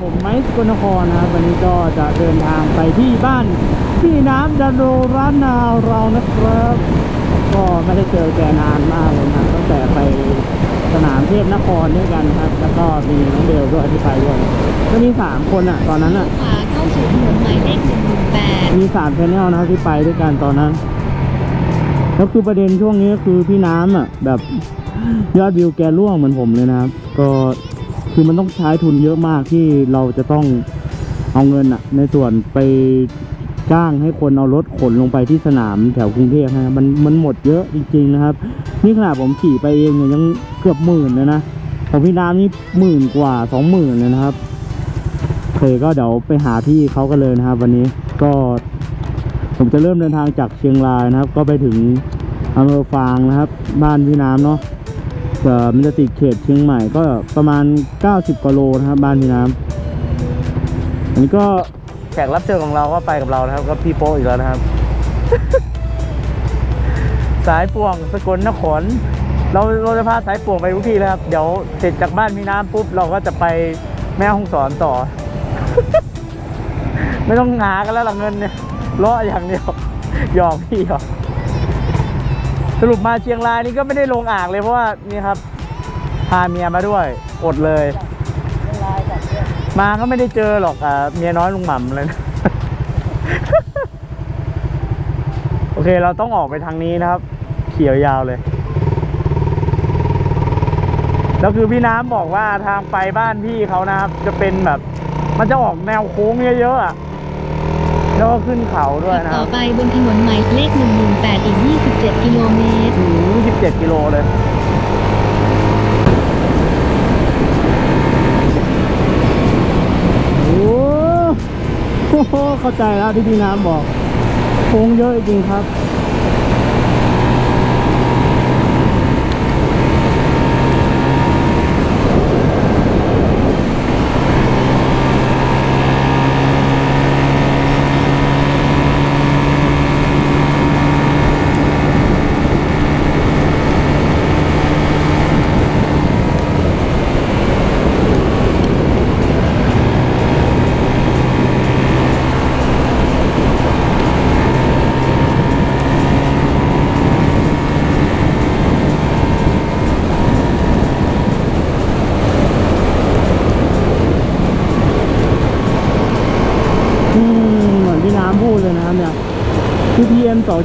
ผมไมค์สกลนครนะครับวันนี้ก็จะเดินทางไปที่บ้านพี่น้ำดันโรร้านนาเรานะครับ ก็ไม่ได้เจอแกนานมากเลยนะตั้งแต่ไปสนามเทพนครด้วยกันครับ แล้วก็มีน้องเบลด้วยที่ไปด้วยก็มีสามคนอะ ตอนนั้นอะขวาเข้าสู่ถนนหมายเลขหนึ่งหนึ่งแปดมีสามชแนลนะครับที่ไปด้วยกันตอนนั้นแล้วคือประเด็นช่วงนี้ก็คือพี่น้ำอะ แบบยอดวิวแกร่วงเหมือนผมเลยนะครับ ก็ คือมันต้องใช้ทุนเยอะมากที่เราจะต้องเอาเงินอะในส่วนไปจ้างให้คนเอารถขนลงไปที่สนามแถวกรุงเทพนะมันมันหมดเยอะจริง ๆ นะครับ นี่ขนาดผมขี่ไปเองเนี่ยยังเกือบหมื่นเลยนะของพี่น้ำนี่หมื่นกว่าสองหมื่นเลยนะครับโอเคก็เดี๋ยวไปหาพี่เขากันเลยนะครับ วันนี้ก็ผมจะเริ่มเดินทางจากเชียงรายนะครับ ก็ไปถึงอำเภอฟางนะครับ บ้านพี่น้ำเนาะ มันจะติดเขตเชียงใหม่ก็ประมาณ 90กิโลนะครับบ้านพี่น้ำอันนี้ก็แขกรับเชิญของเราก็ไปกับเรานะครับ ก็พี่โป๊อีกแล้วนะครับ สายป่วงสกลนครเราเราจะพาสายป่วงไปทุกที่แล้วครับ เดี๋ยวเสร็จจากบ้านพี่น้ำปุ๊บเราก็จะไปแม่ห้องสอนต่อ ไม่ต้องหากันแล้วหลังเงินเนี่ยเลาะอย่างเดียวหยอกพี่หยอก สรุปมาเชียงรายนี่ก็ไม่ได้ลงอ่างเลยเพราะว่านี่ครับ พาเมียมาด้วยอดเลย มาก็ไม่ได้เจอหรอกอ่าเมียน้อยลุงหม่ำเลยนะ โอเคเราต้องออกไปทางนี้นะครับ เขียวยาวเลย แล้วคือพี่น้ำบอกว่าทางไปบ้านพี่เขานะครับ จะเป็นแบบ มันจะออกแนวโค้งเยอะๆอะ แล้วก็ขึ้นเขาด้วยนะคต่รัอบไปบนถนนหมายเลขหนึ่งหนึ่งแปดอีกยี่สิบเจ็ดกิโลเมตรถึง27 กิโลเลยโอ้โหเข้าใจแล้วที่พี่น้ำบอกโค้งเยอะจริงครับ อืมเหมือนที่น้ำพูดเลยนะครับเนี่ยคือ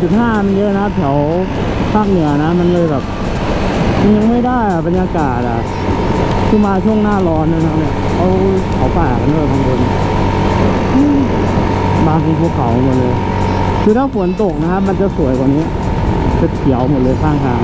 PM 2.5มันเยอะนะแถวภาคเหนือนะ มันเลยแบบมันยังไม่ได้บรรยากาศอะคือมาช่วงหน้าร้อนนะเนี่ยเขาเขาป่ากันเลยข้างบนมมาเป็นภูเขาหมดเลย คือถ้าฝนตกนะครับ มันจะสวยกว่านี้จะเขียวหมดเลยข้างทาง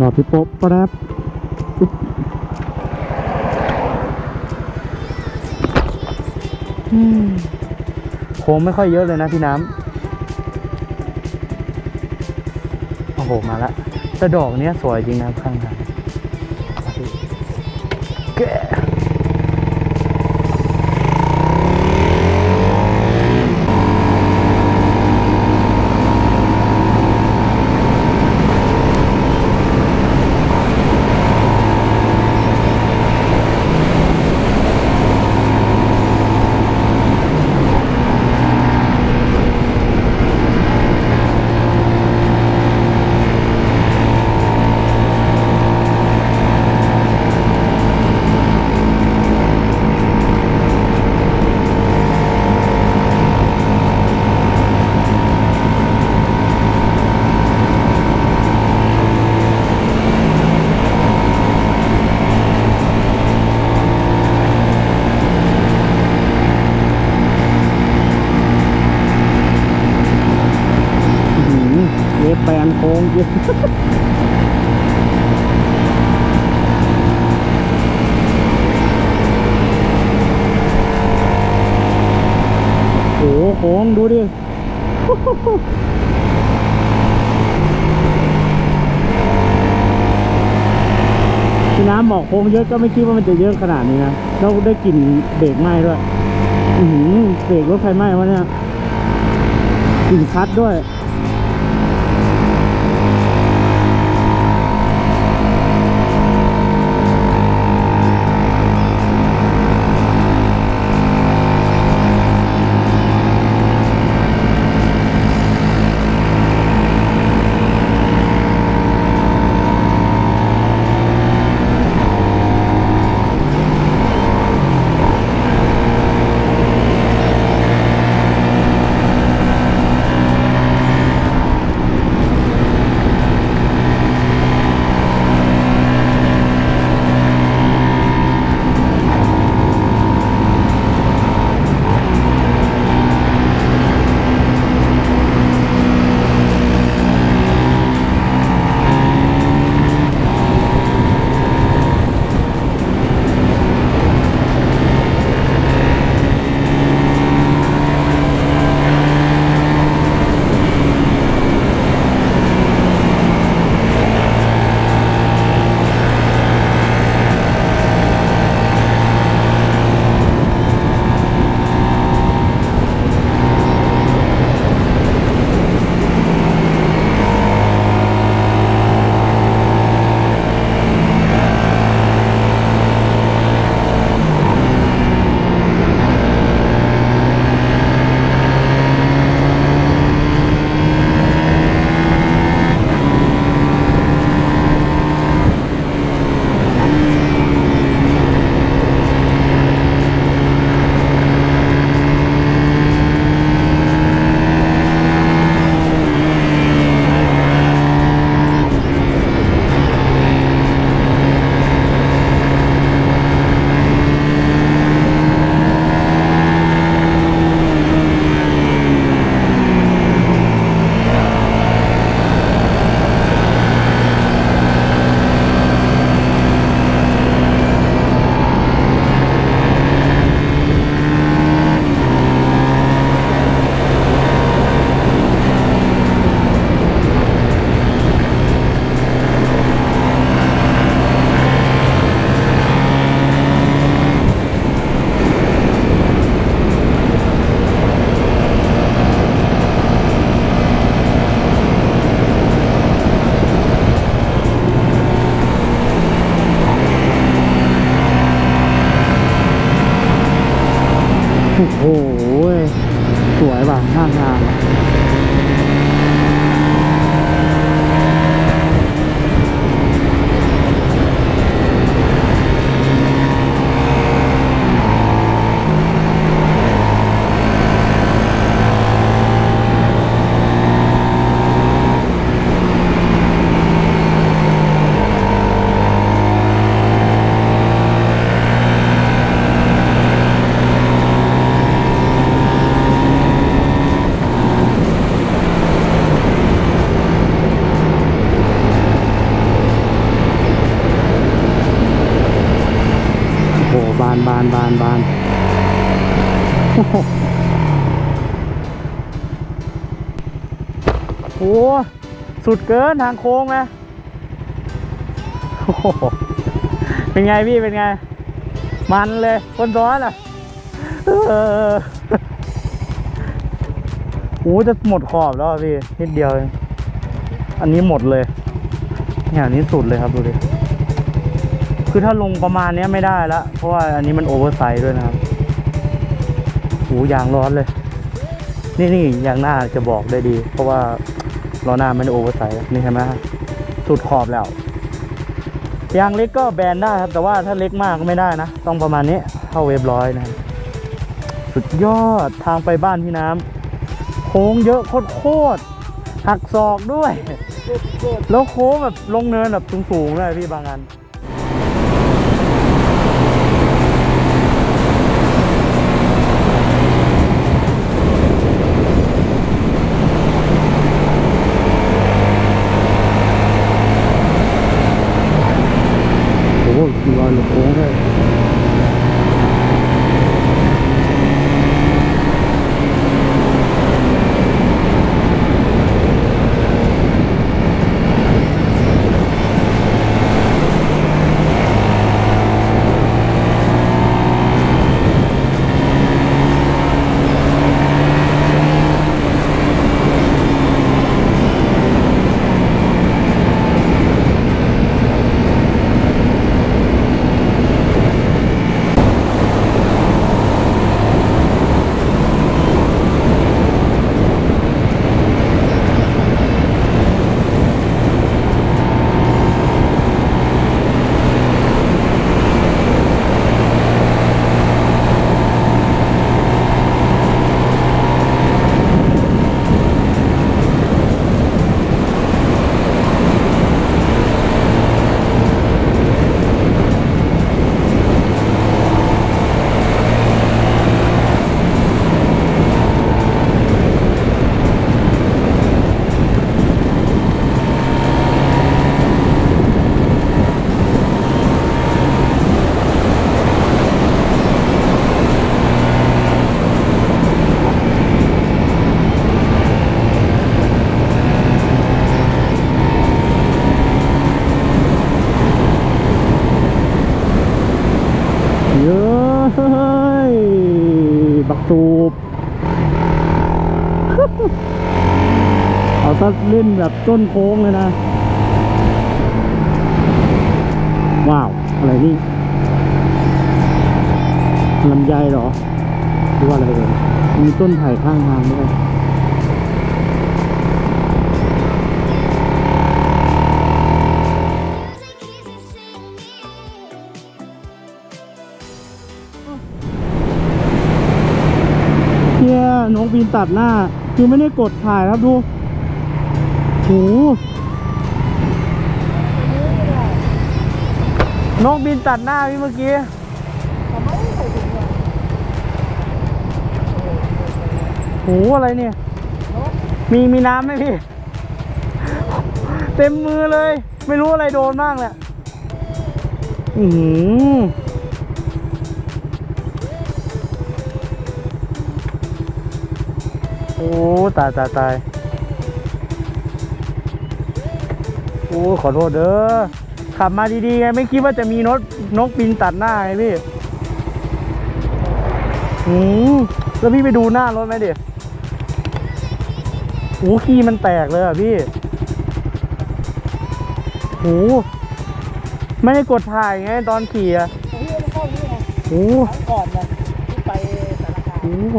รอพี่ป๊ะแป๊บโค้งไม่ค่อยเยอะเลยนะพี่น้ำโอ้โห มาละแต่ดอกเนี้ยสวยจริงนะครับข้างทาง เวฟนโค้งเยอโอ้โหโค้งดูดิพี่น้ำบอกโค้งเยอะก็ไม่คิดว่ามันจะเยอะขนาดนี้นะแล้วได้กลิ่นเบรกไหม้ด้วย อือเบรกรถไฟไหม้วะเนี่ยกลิ่นคัดด้วยานบานโอ้โหสุดเกินทางโค้งนะโอ้โหเป็นไงพี่เป็นไง มันเลยคนซ้อนอะเออโอ้จะหมดขอบแล้วพี่นิดเดียวองอันนี้หมดเลยเนี่ยอันนี้สุดเลยครับดูดิ คือถ้าลงประมาณนี้ไม่ได้ละเพราะว่าอันนี้มันโอเวอร์ไซส์ด้วยนะครับโหยางร้อนเลย นี่นี่ยางหน้าจะบอกได้ดี เพราะว่าล้อหน้ามันโอเวอร์ไซส์นี่เห็นไหมฮะสุดขอบแล้วยางเล็กก็แบนได้ครับ แต่ว่าถ้าเล็กมากก็ไม่ได้นะ ต้องประมาณนี้เท่าเวฟร้อยนะสุดยอดทางไปบ้านพี่น้ำโค้งเยอะโคตรๆหักศอกด้วย แล้วโค้งแบบลงเนินแบบสูงๆเลยพี่บางอัน โอ้โสูบ เอาซะเล่นแบบต้นโค้งเลยนะ ว้าว อะไรนี่ลำไยเหรอหรือว่าอะไรเลยมีต้นไผ่ข้างทางด้วย ตัดหน้า คือไม่ได้กดถ่ายครับดูโหนกบินตัดหน้าพี่เมื่อกี้โหอะไรเนี่ย มีมีน้ำไหมพี่ เต็มมือเลย ไม่รู้อะไรโดนบ้างแหละอือ ตายตายตายโอ้ขอโทษเด้อขับมาดีๆไงไม่คิดว่าจะมีนกนกบินตัดหน้าไงพี่อืมแล้วพี่ไปดูหน้ารถไหมดิโอ้ขี้มันแตกเลยอะพี่โอ้ไม่ได้กดถ่ายไงตอนขี่อะพี่มันเข้านี่ไงโอ้ครั้งก่อนนะที่ไปสารคามโห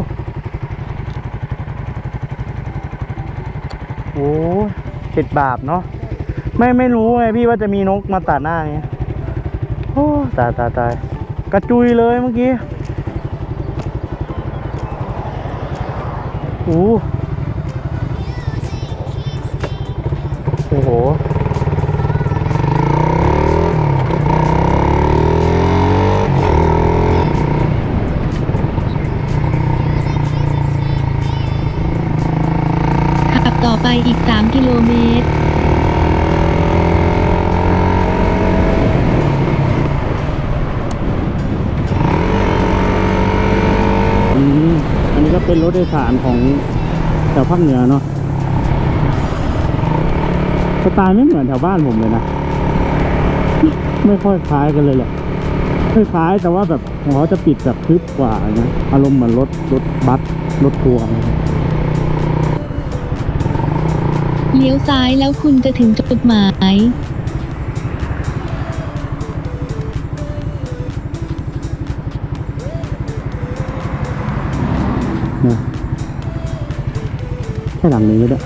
อ้ติดบาปเนาะไม่ไม่รู้ไงพี่ว่าจะมีนกมาตัดหน้าไงโอ้ตายตายตายกระจุยเลยเมื่อกี้โอ้โอ้โห อไปอีก 3 กิโลเมตรโก็เป็นรถโดยสารของแถวภาคเหนือเนาะสไตล์ไม่เหมือนแถวบ้านผมเลยนะ ไม่ค่อยคล้ายกันเลยแหละคล้ายๆแต่ว่าแบบของเขาจะปิดแบบทึบกว่านะ อารมณ์เหมือนรถรถบัสรถทัวร์ เลี้ยวซ้ายแล้วคุณจะถึงจุดหมายนะแค่หลังนี้ก็ได้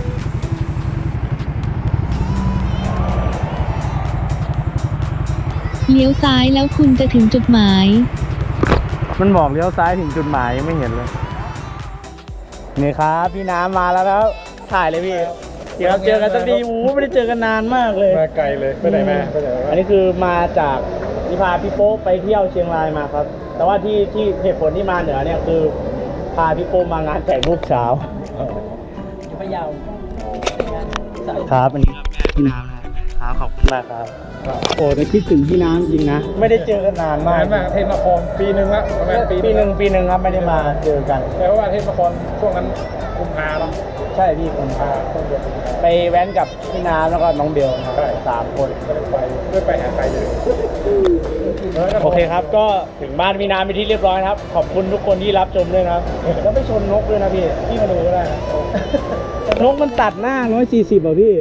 เลี้ยวซ้ายแล้วคุณจะถึงจุดหมาย มันบอกเลี้ยวซ้ายถึงจุดหมายยังไม่เห็นเลย นี่ครับ พี่น้ำมาแล้วแล้วถ่ายเลยพี่ เดี๋ยวเจอกันสักทีอู้ไม่ได้เจอกันนานมากเลย มาไกลเลยไปไหนมาไปไหนมาอันนี้คือมาจากนี่พาพี่โป๊กไปเที่ยวเชียงรายมาครับ แต่ว่าที่ที่เหตุผลที่มาเหนือเนี่ยคือพาพี่โป๊กมางานแต่งรูปเช้าอยู่พะเยาครับอันนี้ครับแม่พี่น้ำนะครับขอบคุณมากครับโอ้แต่คิดถึงพี่น้ำจริงนะไม่ได้เจอกันนานมากนานมากเทศนครปีหนึ่งละประมาณปีปีหนึ่งปีหนึ่งครับไม่ได้มาเจอกันแต่ว่าเทศนครช่วงนั้นกุมภาเนาะ ใช่พี่คนพาไปแว้นกับพี่น้ำแล้วก็น้องเบลนะครับสามคนไปด้วยไปหาใครอยู่โอเคครับ ก็ถึงบ้านพี่น้ำไปนที่เรียบร้อยนะครับ ขอบคุณทุกคนที่รับชมด้วยนะครับ แล้วไม่ชนนกด้วยนะพี่พี่มาดูก็ได้นะนกมันตัดหน้า 140อะพี่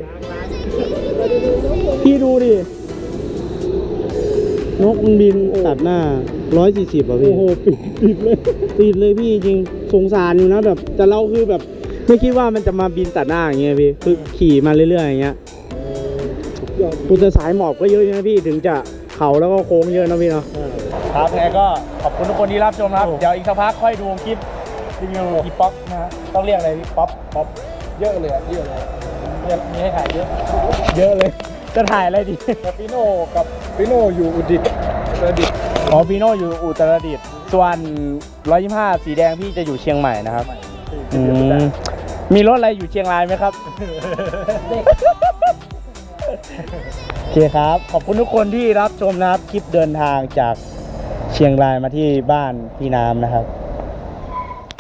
พี่ดูดิ นกมันบินตัดหน้า 140อะพี่ โอ้โหปิดปิดเลยปิดเลยพี่จริงสงสารอยู่นะแบบแต่เราคือแบบ ไม่คิดว่ามันจะมาบินตัดหน้าอย่างเงี้ยพี่คือขี่มาเรื่อยๆอย่างเงี้ยปุตสายหมอบก็เยอะนะพี่ถึงจะเขาแล้วก็โค้งเยอะนะพี่เนาะครับไงก็ขอบคุณทุกคนที่รับชมนะครับ เดี๋ยวอีกสักพักค่อยดูคลิปรีวิวอีป๊อปนะฮะต้องเรียกอะไรพี่ป๊อปป๊อปเยอะเลยอะเยอะเลยมีให้ถ่ายเยอะเยอะเลย จะถ่ายอะไรดีแต่ปีโน่กับปีโน่อยู่อุดิตอุตรดิตถ์อ๋อพีโน่อยู่อุตรดิตถ์ส่วน125 สีแดงพี่จะอยู่เชียงใหม่นะครับอืม มีรถอะไรอยู่เชียงรายไหมครับ โอเคครับ ขอบคุณทุกคนที่รับชมนะครับ คลิปเดินทางจากเชียงรายมาที่บ้านพี่น้ำนะครับ